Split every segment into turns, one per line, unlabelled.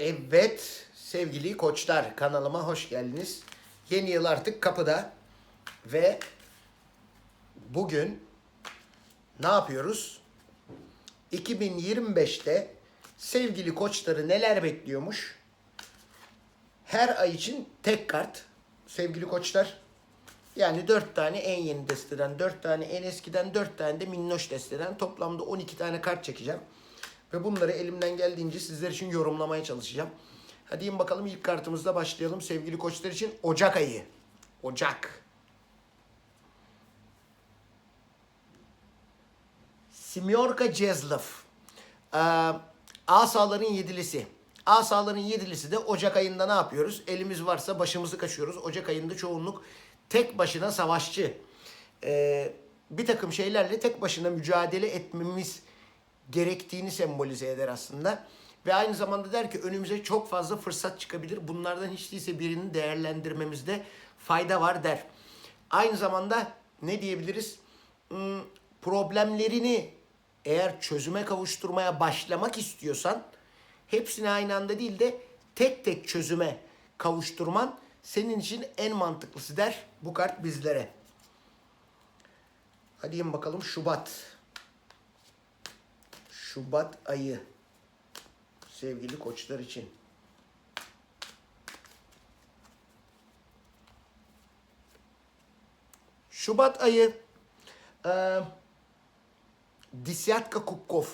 Evet sevgili koçlar kanalıma hoş geldiniz. Yeni yıl artık kapıda ve bugün ne yapıyoruz? 2025'te sevgili koçları neler bekliyormuş? Her ay için tek kart sevgili koçlar. Yani 4 tane en yeni desteden, 4 tane en eskiden, 4 tane de minnoş desteden toplamda 12 tane kart çekeceğim. Ve bunları elimden geldiğince sizler için yorumlamaya çalışacağım. Hadi in bakalım ilk kartımızla başlayalım sevgili koçlar için. Ocak ayı. Ocak. Simyorka Cezlov. Ee, asaların yedilisi. Asaların yedilisi de Ocak ayında ne yapıyoruz? Elimiz varsa başımızı kaşıyoruz. Ocak ayında çoğunluk tek başına savaşçı. Ee, bir takım şeylerle tek başına mücadele etmemiz gerektiğini sembolize eder aslında. Ve aynı zamanda der ki önümüze çok fazla fırsat çıkabilir. Bunlardan hiç değilse birini değerlendirmemizde fayda var der. Aynı zamanda ne diyebiliriz? Hmm, problemlerini eğer çözüme kavuşturmaya başlamak istiyorsan hepsini aynı anda değil de tek tek çözüme kavuşturman senin için en mantıklısı der bu kart bizlere. Hadi bakalım Şubat. Şubat ayı sevgili koçlar için. Şubat ayı e, Disyatka Kupkov.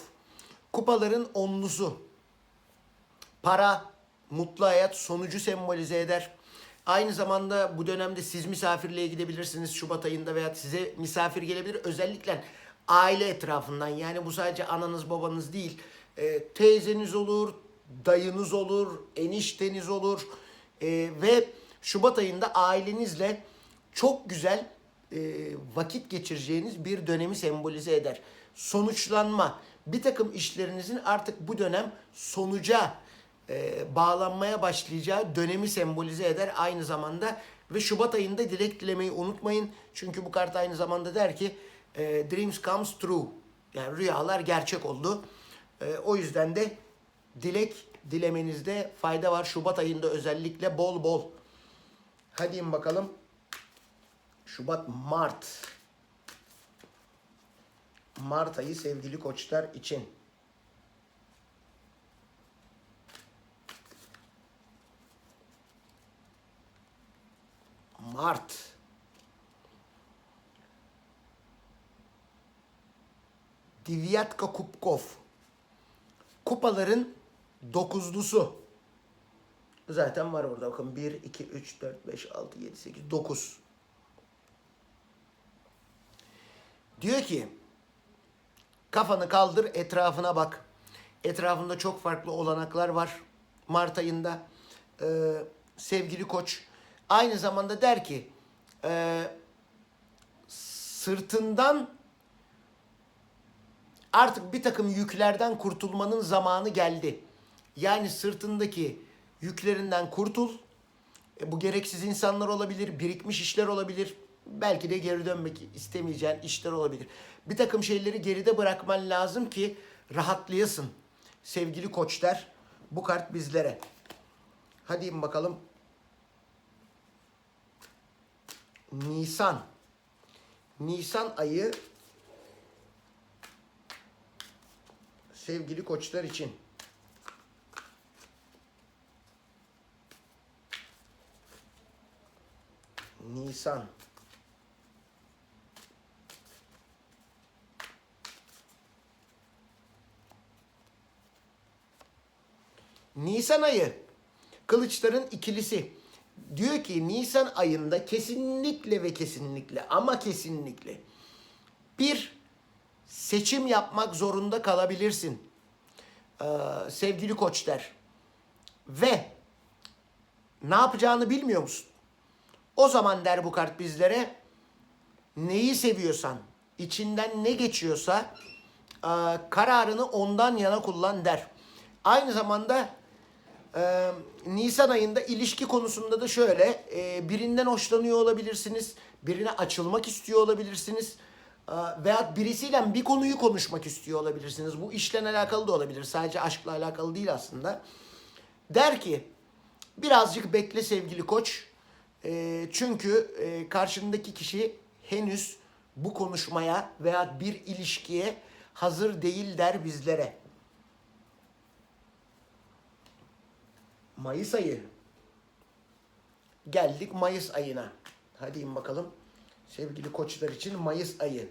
Kupaların onlusu. Para, mutlu hayat, sonucu sembolize eder. Aynı zamanda bu dönemde siz misafirliğe gidebilirsiniz Şubat ayında veya size misafir gelebilir. Özellikle aile etrafından yani bu sadece ananız babanız değil. E, teyzeniz olur, dayınız olur, enişteniz olur. E, ve Şubat ayında ailenizle çok güzel e, vakit geçireceğiniz bir dönemi sembolize eder. Sonuçlanma, bir takım işlerinizin artık bu dönem sonuca e, bağlanmaya başlayacağı dönemi sembolize eder aynı zamanda. Ve Şubat ayında dilek dilemeyi unutmayın. Çünkü bu kart aynı zamanda der ki e, dreams comes true. Yani rüyalar gerçek oldu. E, o yüzden de dilek dilemenizde fayda var. Şubat ayında özellikle bol bol. Hadi bakalım. Şubat, Mart. Mart ayı sevgili koçlar için. Mart. Divyatka Kupkov. Kupaların dokuzlusu. Zaten var orada bakın 1, 2, 3, 4, 5, 6, 7, 8, 9. Diyor ki kafanı kaldır etrafına bak. Etrafında çok farklı olanaklar var. Mart ayında Ee, sevgili koç aynı zamanda der ki e, sırtından artık bir takım yüklerden kurtulmanın zamanı geldi. Yani sırtındaki yüklerinden kurtul. E, bu gereksiz insanlar olabilir, birikmiş işler olabilir. Belki de geri dönmek istemeyeceğin işler olabilir. Bir takım şeyleri geride bırakman lazım ki rahatlayasın. Sevgili koçlar, bu kart bizlere. Hadi bakalım. Nisan. Nisan ayı sevgili koçlar için. Nisan. Nisan ayı kılıçların ikilisi diyor ki Nisan ayında kesinlikle ve kesinlikle ama kesinlikle bir seçim yapmak zorunda kalabilirsin ee, sevgili koçlar ve ne yapacağını bilmiyor musun? O zaman der bu kart bizlere neyi seviyorsan, içinden ne geçiyorsa e, kararını ondan yana kullan der. Aynı zamanda e, Nisan ayında ilişki konusunda da şöyle e, birinden hoşlanıyor olabilirsiniz, birine açılmak istiyor olabilirsiniz veya birisiyle bir konuyu konuşmak istiyor olabilirsiniz. Bu işle alakalı da olabilir, sadece aşkla alakalı değil aslında. Der ki birazcık bekle sevgili koç. Ee, çünkü e, karşındaki kişi henüz bu konuşmaya veya bir ilişkiye hazır değil der bizlere. Mayıs ayı. Geldik Mayıs ayına. Hadi in bakalım. Sevgili koçlar için Mayıs ayı.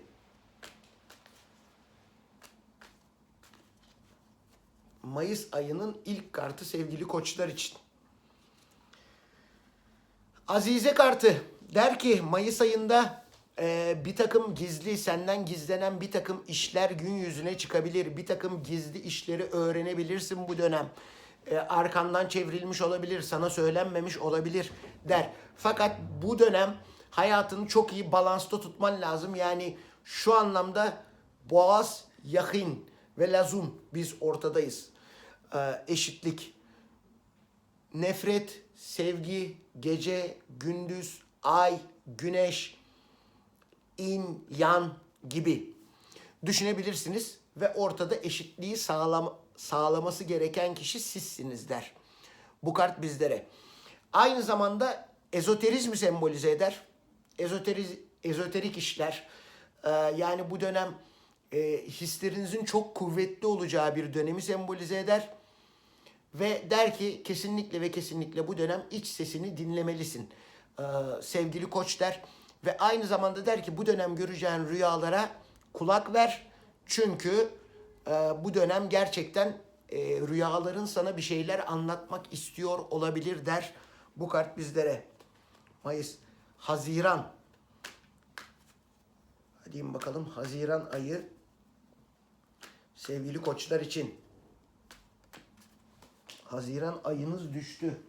Mayıs ayının ilk kartı sevgili koçlar için. Azize kartı der ki Mayıs ayında e, bir takım gizli senden gizlenen bir takım işler gün yüzüne çıkabilir. Bir takım gizli işleri öğrenebilirsin bu dönem. E, arkandan çevrilmiş olabilir, sana söylenmemiş olabilir der. Fakat bu dönem hayatını çok iyi balansta tutman lazım. Yani şu anlamda boğaz, yakın ve lazum biz ortadayız. E, eşitlik, nefret, sevgi, gece, gündüz, ay, güneş, in, yan gibi düşünebilirsiniz ve ortada eşitliği sağlam, sağlaması gereken kişi sizsiniz der. Bu kart bizlere. Aynı zamanda ezoterizmi sembolize eder. Ezoteriz, ezoterik işler. Ee, yani bu dönem e, hislerinizin çok kuvvetli olacağı bir dönemi sembolize eder. Ve der ki kesinlikle ve kesinlikle bu dönem iç sesini dinlemelisin. Ee, sevgili koç der. Ve aynı zamanda der ki bu dönem göreceğin rüyalara kulak ver. Çünkü e, bu dönem gerçekten e, rüyaların sana bir şeyler anlatmak istiyor olabilir der. Bu kart bizlere. Mayıs, Haziran. Hadi bakalım Haziran ayı sevgili koçlar için. Haziran ayınız düştü.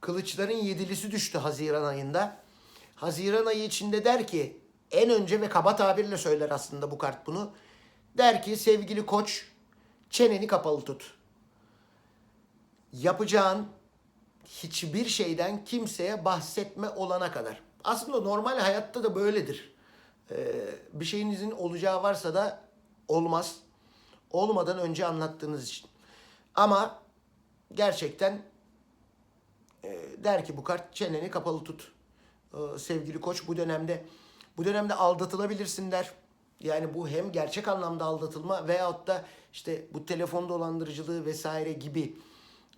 Kılıçların yedilisi düştü Haziran ayında. Haziran ayı içinde der ki en önce ve kaba tabirle söyler aslında bu kart bunu. Der ki sevgili koç çeneni kapalı tut. Yapacağın hiçbir şeyden kimseye bahsetme olana kadar. Aslında normal hayatta da böyledir. Ee, bir şeyinizin olacağı varsa da olmaz. Olmadan önce anlattığınız için. Ama gerçekten e, der ki bu kart çeneni kapalı tut. Ee, sevgili koç bu dönemde bu dönemde aldatılabilirsin der. Yani bu hem gerçek anlamda aldatılma veyahut da işte bu telefon dolandırıcılığı vesaire gibi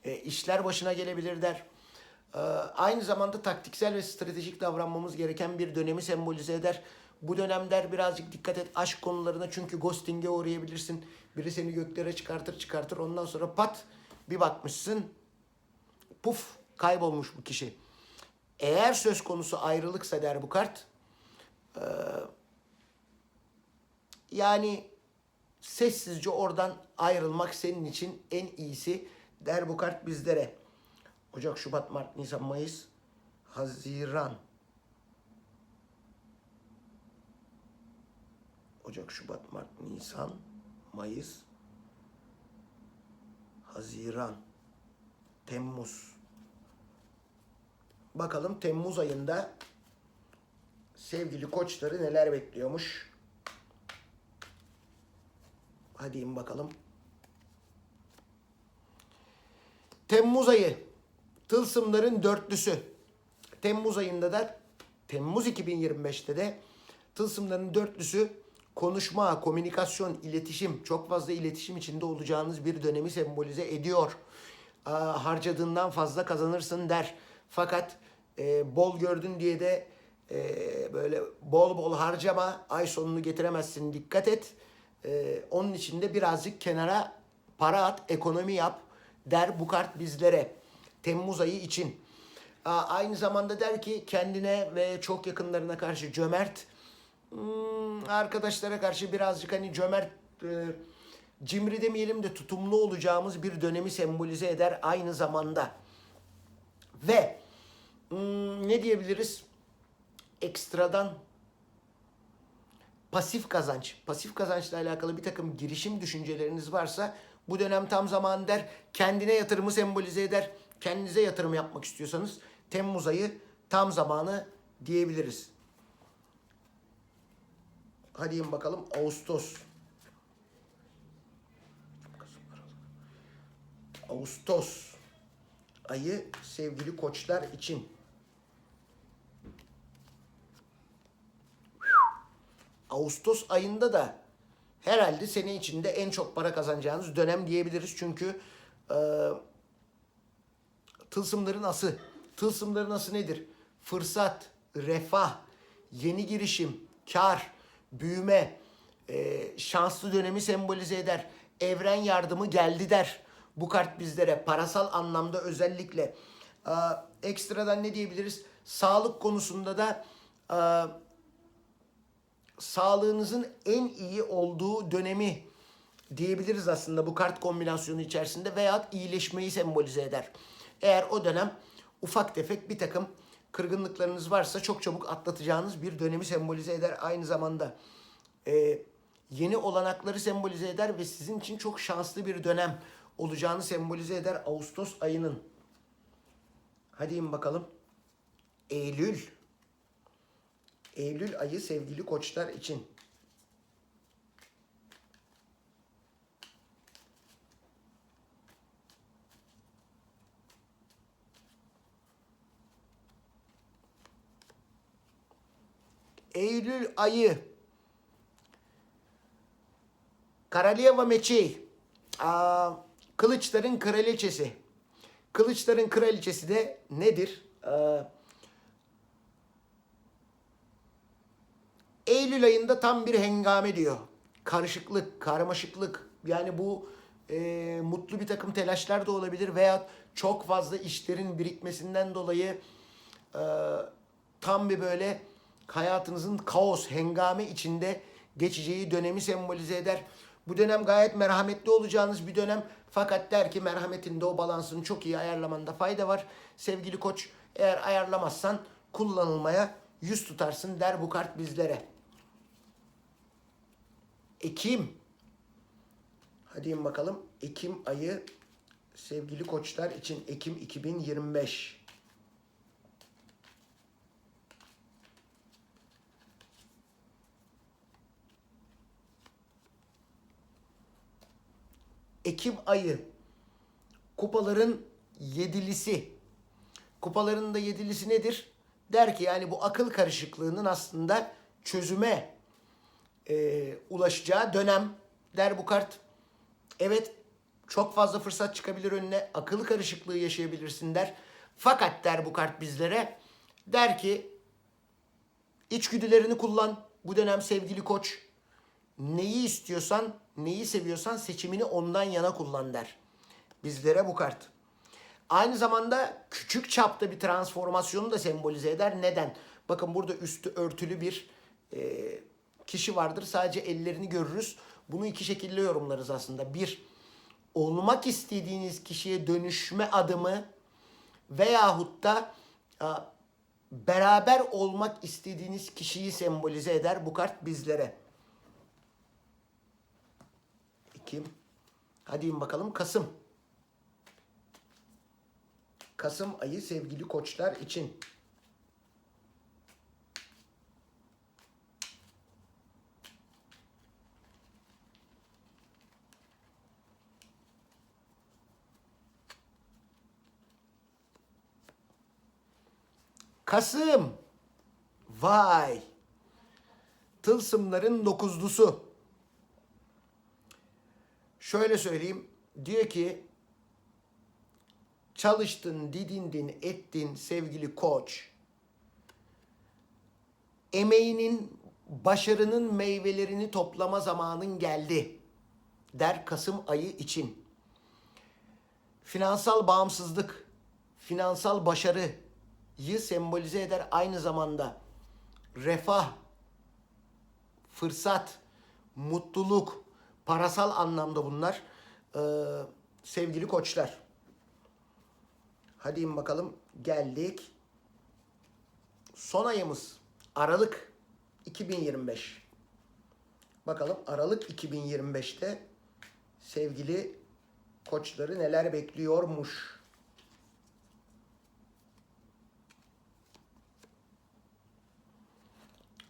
e, işler başına gelebilir der. Ee, aynı zamanda taktiksel ve stratejik davranmamız gereken bir dönemi sembolize eder. Bu dönem der birazcık dikkat et aşk konularına çünkü ghosting'e uğrayabilirsin. Biri seni göklere çıkartır çıkartır ondan sonra pat bir bakmışsın puf kaybolmuş bu kişi. Eğer söz konusu ayrılıksa der bu kart ee, yani sessizce oradan ayrılmak senin için en iyisi der bu kart bizlere. Ocak, Şubat, Mart, Nisan, Mayıs, Haziran. Ocak, Şubat, Mart, Nisan, Mayıs, Haziran, Temmuz. Bakalım Temmuz ayında sevgili koçları neler bekliyormuş. Hadi in bakalım. Temmuz ayı tılsımların dörtlüsü. Temmuz ayında da Temmuz 2025'te de tılsımların dörtlüsü konuşma, komünikasyon, iletişim, çok fazla iletişim içinde olacağınız bir dönemi sembolize ediyor. Aa, harcadığından fazla kazanırsın der. Fakat e, bol gördün diye de e, böyle bol bol harcama, ay sonunu getiremezsin dikkat et. E, onun için de birazcık kenara para at, ekonomi yap der bu kart bizlere. Temmuz ayı için. Aynı zamanda der ki kendine ve çok yakınlarına karşı cömert, hmm, arkadaşlara karşı birazcık hani cömert, e, cimri demeyelim de tutumlu olacağımız bir dönemi sembolize eder aynı zamanda. Ve hmm, ne diyebiliriz? Ekstradan pasif kazanç, pasif kazançla alakalı bir takım girişim düşünceleriniz varsa bu dönem tam zaman der. Kendine yatırımı sembolize eder. Kendinize yatırım yapmak istiyorsanız Temmuz ayı tam zamanı diyebiliriz. Hadi bakalım Ağustos. Ağustos ayı sevgili koçlar için. Ağustos ayında da herhalde sene içinde en çok para kazanacağınız dönem diyebiliriz. Çünkü e, tılsımların ası. Tılsımların ası nedir? Fırsat, refah, yeni girişim, kar, büyüme, e, şanslı dönemi sembolize eder. Evren yardımı geldi der. Bu kart bizlere parasal anlamda özellikle e, ekstradan ne diyebiliriz? Sağlık konusunda da e, sağlığınızın en iyi olduğu dönemi diyebiliriz aslında bu kart kombinasyonu içerisinde veya iyileşmeyi sembolize eder. Eğer o dönem ufak tefek bir takım kırgınlıklarınız varsa çok çabuk atlatacağınız bir dönemi sembolize eder. Aynı zamanda e, yeni olanakları sembolize eder ve sizin için çok şanslı bir dönem olacağını sembolize eder Ağustos ayının. Hadi in bakalım. Eylül. Eylül ayı sevgili koçlar için. Eylül ayı Karalieva Meçi Aa, Kılıçların kraliçesi. Kılıçların kraliçesi de nedir? Aa, Eylül ayında tam bir hengame diyor. Karışıklık, karmaşıklık. Yani bu e, mutlu bir takım telaşlar da olabilir veya çok fazla işlerin birikmesinden dolayı e, tam bir böyle hayatınızın kaos, hengame içinde geçeceği dönemi sembolize eder. Bu dönem gayet merhametli olacağınız bir dönem. Fakat der ki merhametinde o balansını çok iyi ayarlamanda fayda var. Sevgili koç eğer ayarlamazsan kullanılmaya yüz tutarsın der bu kart bizlere. Ekim. Hadi in bakalım. Ekim ayı sevgili koçlar için Ekim 2025. Ekim ayı kupaların yedilisi. Kupaların da yedilisi nedir? Der ki yani bu akıl karışıklığının aslında çözüme e, ulaşacağı dönem der bu kart. Evet çok fazla fırsat çıkabilir önüne. Akıl karışıklığı yaşayabilirsin der. Fakat der bu kart bizlere der ki içgüdülerini kullan. Bu dönem sevgili koç neyi istiyorsan, neyi seviyorsan seçimini ondan yana kullan der. Bizlere bu kart. Aynı zamanda küçük çapta bir transformasyonu da sembolize eder. Neden? Bakın burada üstü örtülü bir e, kişi vardır. Sadece ellerini görürüz. Bunu iki şekilde yorumlarız aslında. Bir, olmak istediğiniz kişiye dönüşme adımı veyahut da beraber olmak istediğiniz kişiyi sembolize eder bu kart bizlere. Ekim. Hadi bakalım Kasım. Kasım ayı sevgili koçlar için. Kasım. Vay. Tılsımların dokuzlusu. Şöyle söyleyeyim. Diyor ki çalıştın, didindin, ettin sevgili koç. Emeğinin, başarının meyvelerini toplama zamanın geldi. Der Kasım ayı için. Finansal bağımsızlık, finansal başarıyı sembolize eder aynı zamanda. Refah, fırsat, mutluluk, parasal anlamda bunlar. Ee, sevgili koçlar. Hadi in bakalım. Geldik. Son ayımız Aralık 2025. Bakalım Aralık 2025'te sevgili koçları neler bekliyormuş.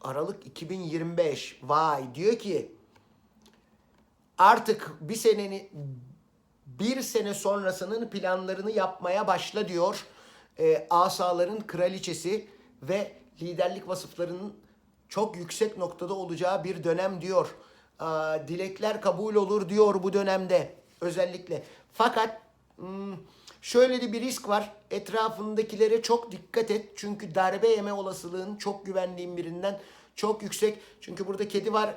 Aralık 2025. Vay diyor ki artık bir seneni bir sene sonrasının planlarını yapmaya başla diyor. E, asaların kraliçesi ve liderlik vasıflarının çok yüksek noktada olacağı bir dönem diyor. Aa, dilekler kabul olur diyor bu dönemde özellikle. Fakat şöyle de bir risk var. Etrafındakilere çok dikkat et. Çünkü darbe yeme olasılığın çok güvendiğim birinden çok yüksek. Çünkü burada kedi var.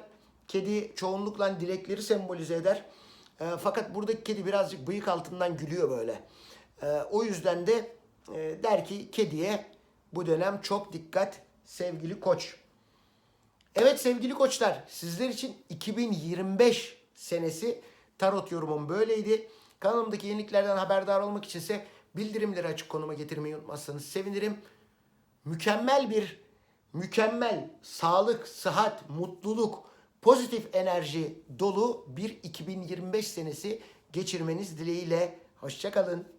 Kedi çoğunlukla dilekleri sembolize eder. E, fakat buradaki kedi birazcık bıyık altından gülüyor böyle. E, o yüzden de e, der ki kediye bu dönem çok dikkat sevgili koç. Evet sevgili koçlar sizler için 2025 senesi tarot yorumum böyleydi. Kanalımdaki yeniliklerden haberdar olmak içinse bildirimleri açık konuma getirmeyi unutmazsanız sevinirim. Mükemmel bir mükemmel sağlık, sıhhat, mutluluk, pozitif enerji dolu bir 2025 senesi geçirmeniz dileğiyle. Hoşçakalın.